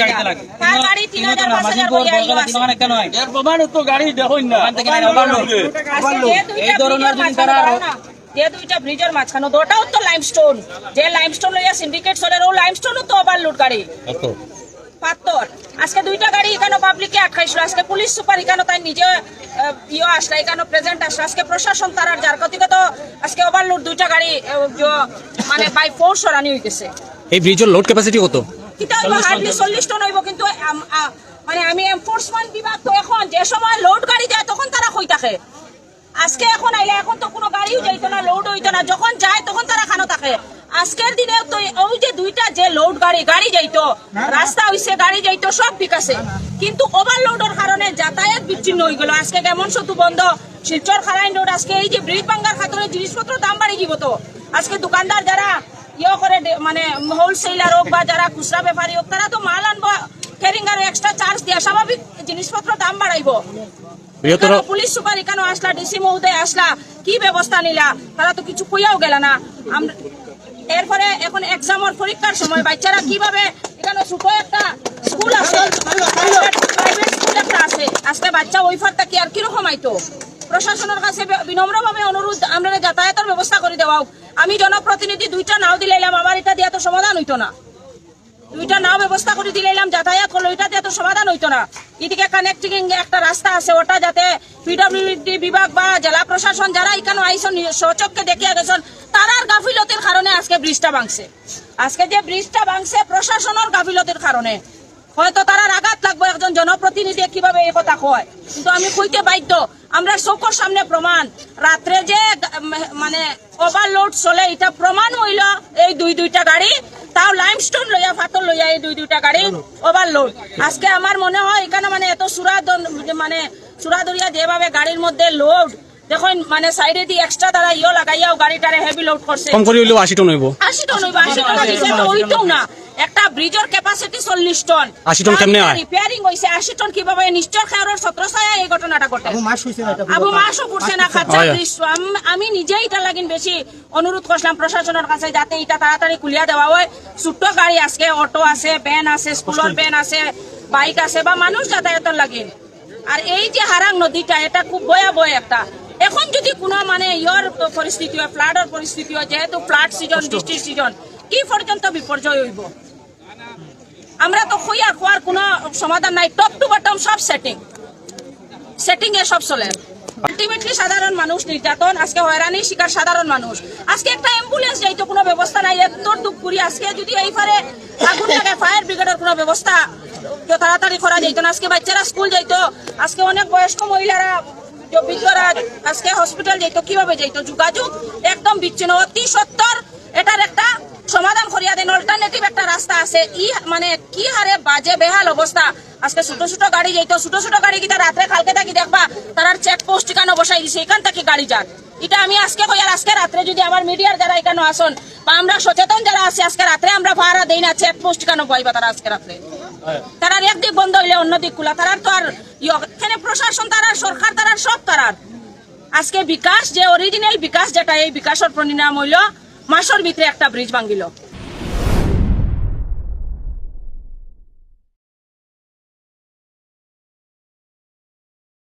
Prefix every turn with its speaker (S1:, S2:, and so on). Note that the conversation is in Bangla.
S1: গাড়ি
S2: লাগে। হয়?
S3: এর প্রমাণ তো দেখুন না।
S1: আজকে দুইটা
S2: এই ধরনের যদি তারা
S1: যে দুইটা ব্রিজের মাঝখানে ওটাও তো লাইমস্টোন যে লাইমস্টোন লইয়া সিন্ডিকেট চলে ও লাইমস্টোনও তো ওভারলোড গাড়ি। পাত্তর আজকে দুইটা গাড়ি এখানে আটকাইছিল। আজকে পুলিশ সুপার এখানে তাই নিজে ইয়ে আসলে এখানে প্রেজেন্ট আসলো। আজকে প্রশাসন তার আর যার গতিগত আজকে ওভারলোড দুইটা গাড়ি জ- মানে বাই ফোর্স সরানি হইতেছে।
S4: এই ব্রিজের লোড ক্যাপাসিটি কত?
S1: টন কিন্তু মানে বিভাগ এখন যে সময় লোড যায়, তখন তারা থাকে। আজকে এখন এখন তো কোনো না লোড না। যখন যায়, তখন তারা থাকে। যে দুইটা যে লোড সব ওভারলোডের কারণে যাতায়াত বিচ্ছিন্ন হয়ে গেল। আজকে কেমন সেতু বন্ধ? শিলচর খারাইন রোড আজকে এই যে ব্রিজ ভাঙ্গার খাতরে জিনিসপত্র দাম বাড়ি যাব তো। আজকে দোকানদার যারা ইয়ে করে মানে হোলসেলার হোক বা যারা খুচরা ব্যাপারী হোক তারা তো মাল আনব ক্যারিং আর এক্সট্রা চার্জ দিয়া স্বাভাবিক জিনিসপত্র দাম বাড়াইবো। পুলিশ সুপার এখানে আসলা ডিসি মহোদয় আসলা কি ব্যবস্থা নিলা? তারা তো কিছু কইয়াও গেল না। আমরা এরপরে এখন এক্সামের পরীক্ষার সময় বাচ্চারা কীভাবে এখানে ছোট একটা স্কুল আছে প্রাইভেট স্কুল একটা আছে। আজকে বাচ্চা ওই ফারটা কি আর কীরকম আইতো? প্রশাসনের কাছে বিনম্রভাবে অনুরোধ, আমরা যাতায়াতের ব্যবস্থা করে দেওয়া। আমি জনপ্রতিনিধি, দুইটা নাও দিলাম আমার এটা দিয়ে তো সমাধান হইতো না। দুইটা নাও ব্যবস্থা করে দিলাম যাতায়াত করল দিয়ে তো সমাধান হইতো না। এদিকে কানেক্টিং একটা রাস্তা আছে, ওটা যাতে পিডব্লিউডি বিভাগ বা জেলা প্রশাসন যারা এখানে আইসন সচককে দেখিয়া গেছেন, তারার গাফিলতির কারণে আজকে ব্রিজটা ভাঙছে। আজকে যে ব্রিজটা ভাঙছে, প্রশাসনের গাফিলতির কারণে। হয়তো তারার আঘাত লাগবে একজন জনপ্রতিনিধি কীভাবে এই কথা কয়? কিন্তু আমি কইতে বাধ্য আমরা চোখের সামনে প্রমাণ। রাত্রে যে মানে ওভারলোড চলে এটা প্রমাণ হইল এই দুই দুইটা গাড়ি। তাও লাইমস্টোন লইয়া ফাতর লইয়া এই দুই দুইটা গাড়ি ওভারলোড আজকে আমার মনে হয় এখানে মানে এত সুরা মানে সুরাদরিয়া যেভাবে গাড়ির মধ্যে লোড দেখুন মানে সাইডে দিয়ে এক্সট্রা তারা ইয়ে লাগাইয়াও গাড়িটারে হেভি লোড করছে।
S4: কম করে হইলেও আশি টন হইব।
S1: আশি টন হইব আশি টন ওইটাও না। একটা ব্রিজের ক্যাপাসিটি চল্লিশ টন
S4: 80 টন কেমনে হয়?
S1: রিপেয়ারিং হইছে আশি টন কীভাবে নিশ্চয় খেয়ারের ছত্রছায়া এই ঘটনাটা ঘটে। আবু মাসও করছে না। ব্রিজ আম- আমি নিজেই এটা লাগিন বেশি অনুরোধ করছিলাম প্রশাসনের কাছে যাতে এটা তাড়াতাড়ি খুলিয়া দেওয়া হয়। ছোট্ট গাড়ি আজকে অটো আছে ভ্যান আছে স্কুলের ভ্যান আছে বাইক আছে বা মানুষ যাতায়াতের লাগিন। আর এই যে হারাং নদীটা এটা খুব ভয়াবহ একটা এখন যদি কোনো মানে ইয়র পরিস্থিতি হয় ফ্লাডের পরিস্থিতি হয় যেহেতু ফ্লাড সিজন বৃষ্টির সিজন কি পর্যন্ত বিপর্যয় হইব? আমরা তো খইয়া খোয়ার কোনো সমাধান নাই টপ টু বটম সব সেটিং সেটিং এ সব চলে। আলটিমেটলি সাধারণ মানুষ, নির্যাতন, আজকে হয়রানির শিকার সাধারণ মানুষ। আজকে একটা অ্যাম্বুলেন্স যাইতো কোনো ব্যবস্থা নাই এত দুঃখ করি। আজকে যদি এই পারে আগুন লাগে ফায়ার ব্রিগেডের কোনো ব্যবস্থা তাড়াতাড়ি করা যাইতো না। আজকে বাচ্চারা স্কুল যাইতো। আজকে অনেক বয়স্ক মহিলারা বৃদ্ধরা আজকে হসপিটাল যাইতো, কীভাবে যাইতো? যোগাযোগ একদম বিচ্ছিন্ন। অতি সত্তর, এটার সমাধান করিয়া দেন। অল্টারনেটিভ একটা রাস্তা আছে। ই মানে কি হারে বাজে বেহাল অবস্থা। আজকে ছোট ছোট গাড়ি যাইতো। ছোট ছোট গাড়ি কিটা রাত্রে কালকে থাকি দেখবা? তারা চেক পোস্ট এখানে বসাই? দিছে এখান থেকে গাড়ি যাক। এটা আমি আজকে কই আর আজকে রাত্রে যদি আমার মিডিয়ার যারা এখানে আসন বা আমরা সচেতন যারা আছি আজকে রাত্রে আমরা ভাড়া দেই না চেক পোস্ট কেন পাইবা তারা আজকে রাত্রে? তারার একদিক বন্ধ হইলে অন্য দিক খোলা। তারার তো আর এখানে প্রশাসন তারার সরকার তারার সব তারার আজকে বিকাশ যে অরিজিনাল বিকাশ যেটা এই বিকাশের পরিণাম হইল মাসের ভিতরে একটা ব্রিজ ভাঙ্গিল।